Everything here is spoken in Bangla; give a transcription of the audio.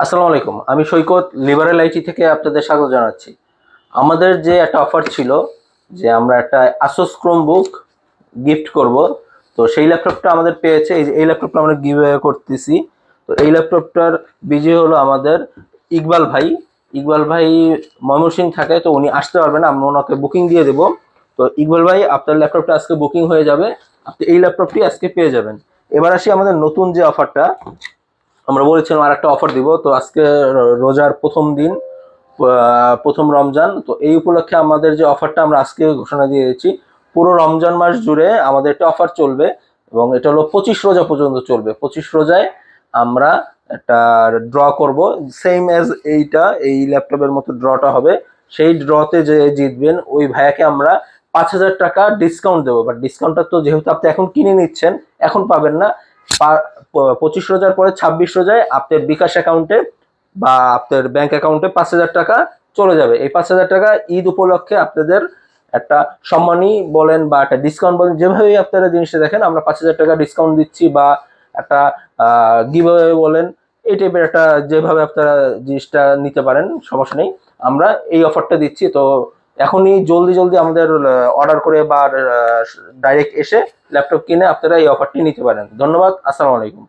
আসসালামু আলাইকুম। আমি সৈকত লিবারেল আইটি থেকে আপনাদের স্বাগত জানাচ্ছি। আমাদের যে একটা অফার ছিল যে আমরা একটা আসোস ক্রোম বুক গিফট করব, তো সেই ল্যাপটপটা আমাদের পেয়েছে। এই যে, এই ল্যাপটপটা আমরা গিভ করতেছি। তো এই ল্যাপটপটার বিজয় হলো আমাদের ইকবাল ভাই। ইকবাল ভাই ময়মনসিং থাকে, তো উনি আসতে পারবেন আমরা ওনাকে বুকিং দিয়ে দেবো। তো ইকবাল ভাই, আপনার ল্যাপটপটা আজকে বুকিং হয়ে যাবে। আপনি এই ল্যাপটপটি আজকে পেয়ে যাবেন। এবার আসি আমাদের নতুন যে অফারটা। আমরা বলেছিলাম আর একটা অফার দিব। তো আজকে রোজার প্রথম দিন প্রথম রমজান। তো এই উপলক্ষে আমাদের যে অফারটা আমরা আজকে ঘোষণা দিয়েছি, পুরো রমজান মাস জুড়ে আমাদের একটা অফার চলবে এবং এটা হলো পঁচিশ রোজা পর্যন্ত চলবে। পঁচিশ রোজায় আমরা একটা ড্র করব। সেম অ্যাজ এইটা, এই ল্যাপটপের মতো ড্রটা হবে। সেই ড্রতে যে জিতবেন, ওই ভাইয়াকে আমরা পাঁচ হাজার টাকা ডিসকাউন্ট দেবো। বাট ডিসকাউন্টটা তো যেহেতু আপনি এখন কিনে নিচ্ছেন, এখন পাবেন না। পঁচিশ রোজার পরে ছাব্বিশ রোজায় আপনার বিকাশ অ্যাকাউন্টে বা আপনার ব্যাংক অ্যাকাউন্টে পাঁচ হাজার টাকা চলে যাবে। এই পাঁচ হাজার টাকা ঈদ উপলক্ষে আপনাদের একটা সম্মানই বলেন বা একটা ডিসকাউন্ট বলেন, যেভাবেই আপনারা জিনিসটা দেখেন, আমরা পাঁচ হাজার টাকা ডিসকাউন্ট দিচ্ছি বা একটা গিভ বলেন, এই টাইপের একটা যেভাবে আপনারা জিনিসটা নিতে পারেন, সমস্যা নেই। আমরা এই অফারটা দিচ্ছি, তো এখনই জলদি জলদি আমাদের অর্ডার করে বা ডাইরেক্ট এসে ল্যাপটপ কিনে আপনারা এই অফারটি নিতে পারেন। ধন্যবাদ, আসসালামু আলাইকুম।